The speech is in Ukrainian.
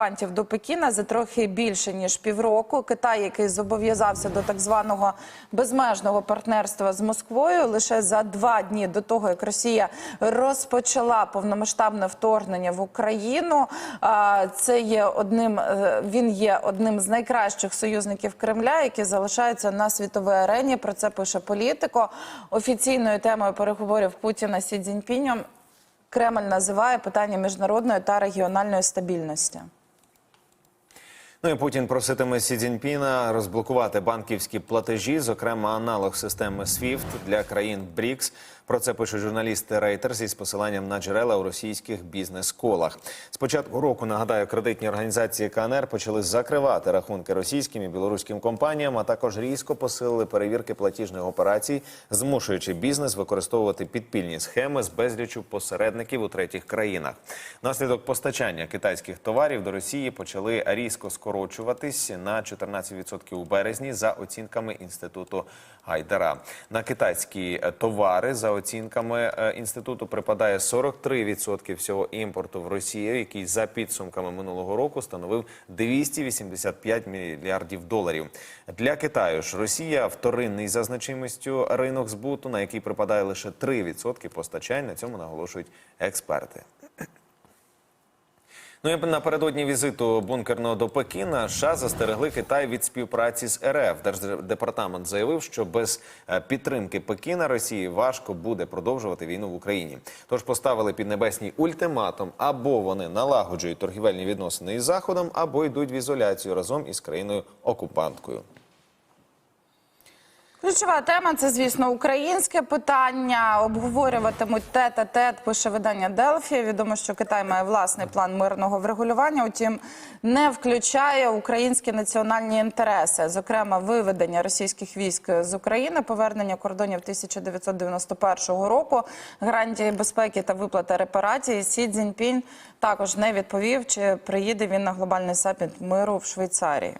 Антів до Пекіна за трохи більше ніж півроку. Китай, який зобов'язався до так званого безмежного партнерства з Москвою, лише за два дні до того, як Росія розпочала повномасштабне вторгнення в Україну. Це є одним. е, Він є одним з найкращих союзників Кремля, які залишаються на світовій арені. Про це пише політико. Офіційною темою переговорів Путіна Сі Цзіньпінем Кремль називає питання міжнародної та регіональної стабільності. Ну і Путін проситиме Сі Цзіньпіна розблокувати банківські платежі, зокрема аналог системи SWIFT для країн БРІКС. Про це пишуть журналісти Reuters із посиланням на джерела у російських бізнес-колах. З початку року нагадаю, кредитні організації КНР почали закривати рахунки російським і білоруським компаніям, а також різко посилили перевірки платіжних операцій, змушуючи бізнес використовувати підпільні схеми з безлічу посередників у третіх країнах. Наслідок постачання китайських товарів до Росії почали різко скорочуватись на 14% у березні за оцінками інституту Гайдара. На китайські е, товари за оцінками е, інституту припадає 43% всього імпорту в Росію, який за підсумками минулого року становив 285 мільярдів доларів. Для Китаю ж Росія вторинний за значимістю ринок збуту, на який припадає лише 3% постачань. На цьому наголошують експерти. Ну і напередодні візиту бункерного до Пекіна США застерегли Китай від співпраці з РФ. Держдепартамент заявив, що без е, підтримки Пекіна Росії важко буде продовжувати війну в Україні. Тож поставили під небесний ультиматум: або вони налагоджують торгівельні відносини із заходом, або йдуть в ізоляцію разом із країною окупанткою. Ключова тема це, звісно, українське питання. Обговорюватимуть тет а тет, пише видання Делфі. Відомо, що Китай має власний план мирного врегулювання, утім не включає українські національні інтереси, зокрема, виведення російських військ з України, повернення кордонів 1991 року, гарантії безпеки та виплата репарацій. Сі Цзіньпінь також не відповів, чи приїде він на глобальний саміт миру в Швейцарії.